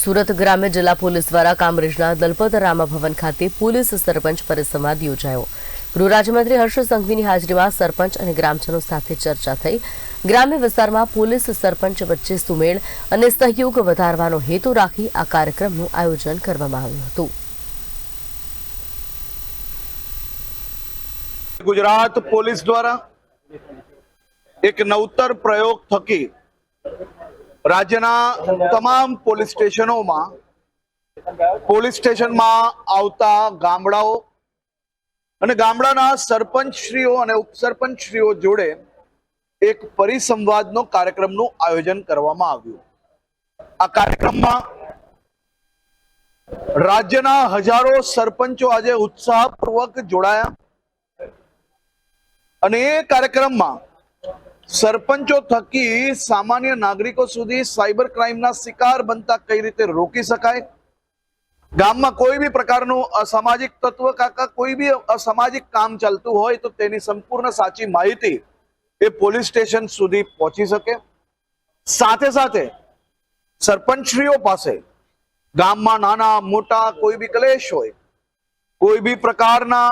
સુરત ગ્રામ્ય જિલ્લા પોલીસ દ્વારા કામરેજના દલપત રામા ભવન ખાતે પોલીસ સરપંચ પરિસંવાદ યોજાયો. ગૃહ રાજ્યમંત્રી હર્ષ સંઘવીની હાજરીમાં સરપંચ અને ગ્રામજનો સાથે ચર્ચા થઈ. ગ્રામ્ય વિસ્તારમાં પોલીસ સરપંચ વચ્ચે સુમેળ અને સહયોગ વધારવાનો હેતુ રાખી આ કાર્યક્રમનું આયોજન કરવામાં આવ્યું હતું. ગુજરાત પોલીસ દ્વારા એક નવતર પ્રયોગ થકી રાજ્યના તમામ પોલીસ સ્ટેશનોમાં, પોલીસ સ્ટેશનમાં આવતા ગામડાઓ અને ગામડાના સરપંચશ્રીઓ અને ઉપસરપંચશ્રીઓ જોડે એક પરિસંવાદનો કાર્યક્રમનું આયોજન કરવામાં આવ્યું. આ કાર્યક્રમમાં રાજ્યના હજારો સરપંચો આજે ઉત્સાહપૂર્વક જોડાયા અને એ કાર્યક્રમમાં સરપંચો થકી સામાન્ય નાગરિકો સુધી સાયબર ક્રાઇમના શિકાર બનતા કઈ રીતે રોકી શકાય? ગામમાં કોઈ બી પ્રકારનું અસામાજિક તત્વ કાકા, કોઈ બી અસામાજિક કામ ચાલતું હોય તો તેની સંપૂર્ણ સાચી માહિતી એ પોલીસ સ્ટેશન સુધી પહોંચી શકે. સાથે સાથે સરપંચશ્રીઓ પાસે ગામમાં નાના, મોટા કોઈ બી કલેશ હોય, કોઈ બી પ્રકારના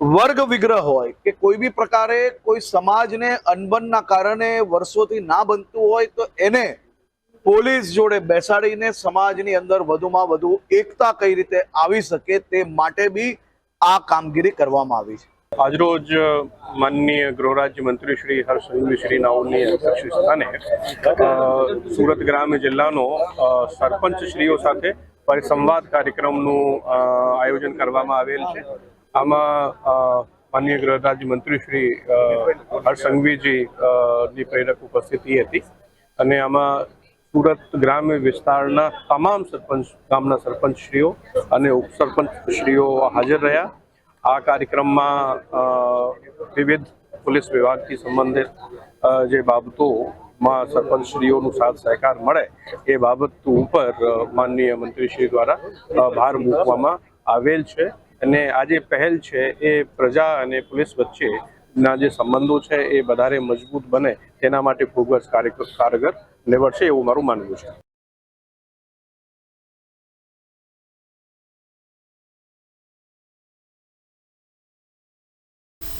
વર્ગ વિગ્રહ હોય કે કોઈ બી પ્રકારે કોઈ સમાજને અનબનના કારણે વર્ષોથી ના બનતું હોય તો એને પોલીસ જોડે બેસાડીને સમાજની અંદર વધુમાં વધુ એકતા કઈ રીતે આવી શકે તે માટે બી આ કામગીરી કરવામાં આવી છે. આજરોજ માનનીય ગૃહ રાજ્ય મંત્રી શ્રી હર્ષ શ્રી નાઓની અધ્યક્ષસ્થાને અ, સુરત ગ્રામ્ય જિલ્લાનો સરપંચ શ્રીઓ સાથે પરિસંવાદ કાર્યક્રમનું આયોજન કરવામાં આવેલ છે. આમાં માનીય ગૃહ રાજ્યમંત્રી શ્રી હરસંઘવીજી ની પ્રેરક ઉપસ્થિતિ હતી. અને આમાં સુરત ગ્રામ્ય વિસ્તારના તમામ સરપંચ, ગામના સરપંચશ્રીઓ અને ઉપસરપંચશ્રીઓ હાજર રહ્યા. આ કાર્યક્રમમાં વિવિધ પોલીસ વિભાગથી સંબંધિત જે બાબતોમાં સરપંચશ્રીઓનું સાથ સહકાર મળે એ બાબત ઉપર માનનીય મંત્રીશ્રી દ્વારા ભાર મૂકવામાં આવેલ છે. અને આ જે પહેલ છે એ પ્રજા અને પોલીસ વચ્ચેના જે સંબંધો છે એ વધારે મજબૂત બને તેના માટે ખૂબ જ કારગર નિવડશે એવું મારું માનવું છે.